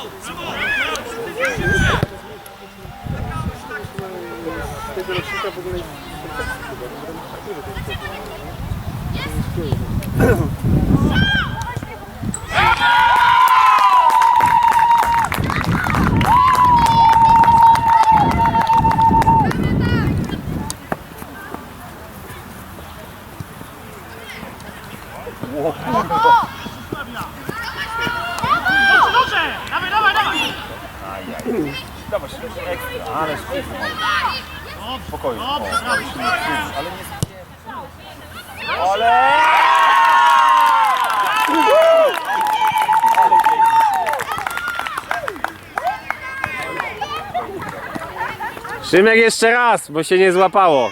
Z tego rocznika w ogóle jest kontekst chyba, bo tam dużo tej Dawaj, ekstra, ale Spokojnie. O, ale nie Ale! Szymek jeszcze raz, bo się nie złapało.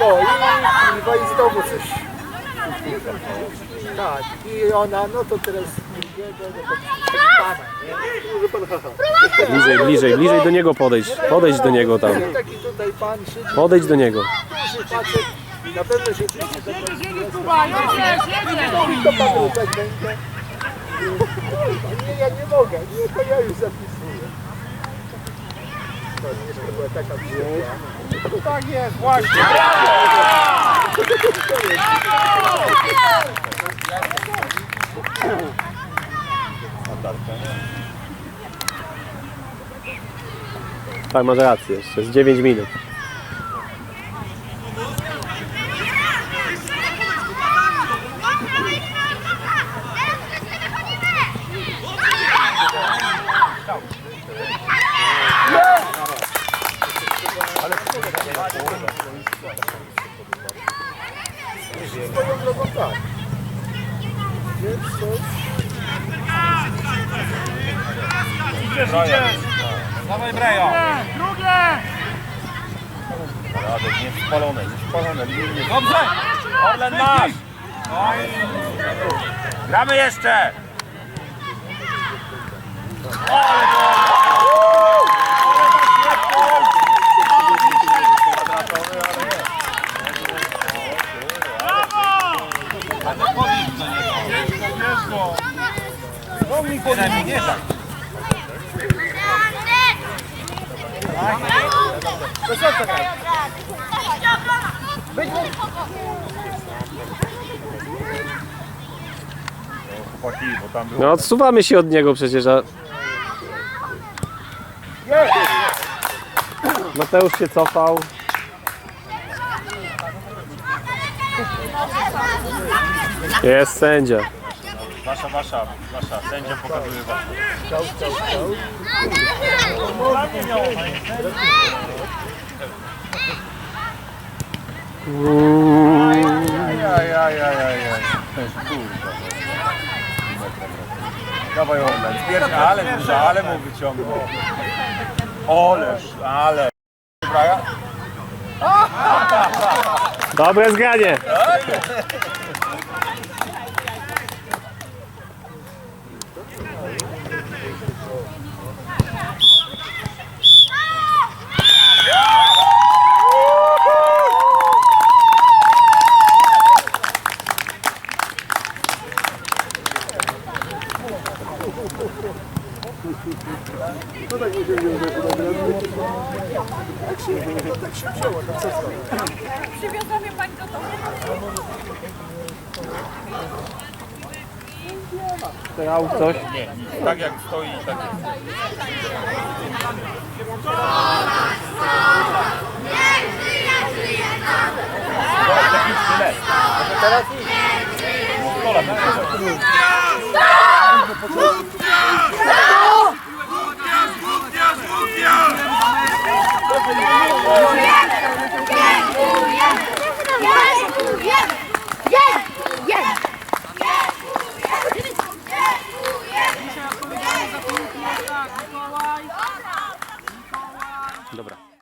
No i kurwa i znowu coś. Tak, i ona, no to teraz no pan. Bliżej, bliżej, bliżej do niego podejdź. Podejdź do niego tam. Taki tutaj pan siedzi, Podejdź do niego. duży facet, na pewno się że to to tak będzie. Nie, ja nie mogę, nie, to ja już zapisuję. To jeszcze była taka przyjemna. Tak jest, właśnie. Tak, masz rację, jeszcze z 9 minut. Dawaj Brejo. Drugie! Radek, nie spalone, nie spalone. Dobrze! Orlen masz! Gramy jeszcze! Ale nie tak. No odsuwamy się od niego przecież, a... Mateusz się cofał. Jest sędzia. Wasza, wasza, wasza. Sędzia pokazuje wasza. Ajajajajajaj. Kurwa. Dawaj Orlen. Pierwszy, ale duża, ale mu wyciągnął. Oleż, ale. Braja? Dobre zgranie. No tak nie wiem, że to dobra. Tak się, no tak się wzięło, tak co to? Przywiozła mnie pani do domu. Grał coś. Nie. Tak jak stoi, tak jest. Teraz